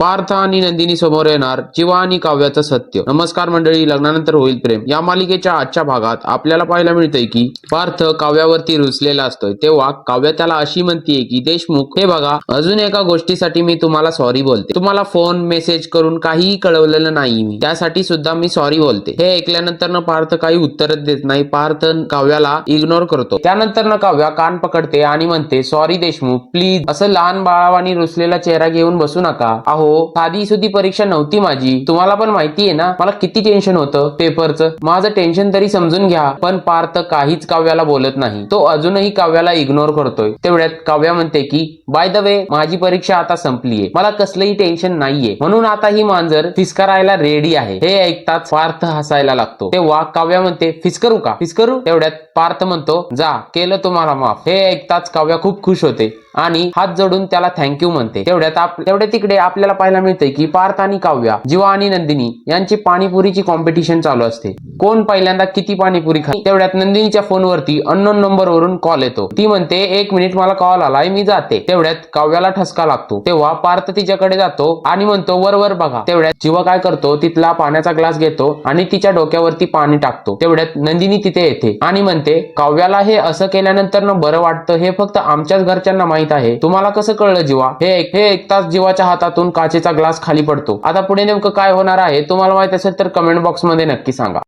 पार्थ आणि नंदिनी समोर येणार जीवा आणि काव्याचं सत्य. नमस्कार मंडळी लग्नानंतर होईल प्रेम. या मालिकेच्या आजच्या भागात आपल्याला पाहायला मिळतंय की पार्थ काव्यावरती रुचलेला असतोय. तेव्हा काव्य त्याला अशी म्हणतीये की देशमुख हे बघा अजून एका गोष्टीसाठी मी तुम्हाला सॉरी बोलते. तुम्हाला फोन मेसेज करून काहीही कळवलेलं नाही मी. त्यासाठी सुद्धा मी सॉरी बोलते. हे ऐकल्यानंतर न पार्थ काही उत्तरच देत नाही. पार्थ काव्याला इग्नोर करतो. त्यानंतर न काव्या कान पकडते आणि म्हणते सॉरी देशमुख प्लीज असं लहान बाळावानी रुचलेला चेहरा घेऊन बसू नका. हो साधी सुधी परीक्षा नव्हती माझी. तुम्हाला पण माहिती आहे ना मला किती टेन्शन होतं पेपरचं माझं टेन्शन तरी समजून घ्या पण पार्थ काहीच काव्याला बोलत नाही. तो अजूनही काव्याला इग्नोर करतोय. तेवढ्यात काव्या म्हणते की बाय द वे माझी परीक्षा आता संपलीये मला कसलंही टेन्शन नाहीये. म्हणून आता ही मांजर फिस्करायला रेडी आहे. हे ऐकताच पार्थ हसायला लागतो. तेव्हा काव्या म्हणते फिस्करू का? फिस्करू? तेवढ्यात पार्थ म्हणतो जा केलं तुम्हाला माफ. हे ऐकताच काव्या खूप खुश होते आणि हात जोडून त्याला थँक्यू म्हणते. तेवढ्यात आप- तेवढ्या तिकडे आपल्याला पाहायला मिळते की पार्थ आणि काव्या जीवा आणि नंदिनी यांची पाणीपुरीची कॉम्पिटिशन चालू असते. कोण पहिल्यांदा किती पाणीपुरी खा तेवढ्यात नंदिनीच्या फोनवरती अननोन नंबरवरून कॉल येतो. ती म्हणते एक मिनिट मला कॉल आलाय मी जाते. तेवढ्यात काव्याला ठसका लागतो. तेव्हा पार्थ तिच्याकडे जातो आणि म्हणतो वर वर बघा. तेवढ्यात जीवा काय करतो तिथला पाण्याचा ग्लास घेतो आणि तिच्या डोक्यावरती पाणी टाकतो. तेवढ्यात नंदिनी तिथे येते आणि म्हणते काव्याला हे असं केल्यानंतर ना बरं वाटतं हे फक्त आमच्याच घरच्यांना माहीत आहे. तुम्हाला कसं कळलं जीवा? हे एक हे तास जीवाच्या हातातून काचेचा ग्लास खाली पडतो. आता पुढे नेमकं काय होणार आहे तुम्हाला माहीत असेल तर कमेंट बॉक्समध्ये नक्की सांगा.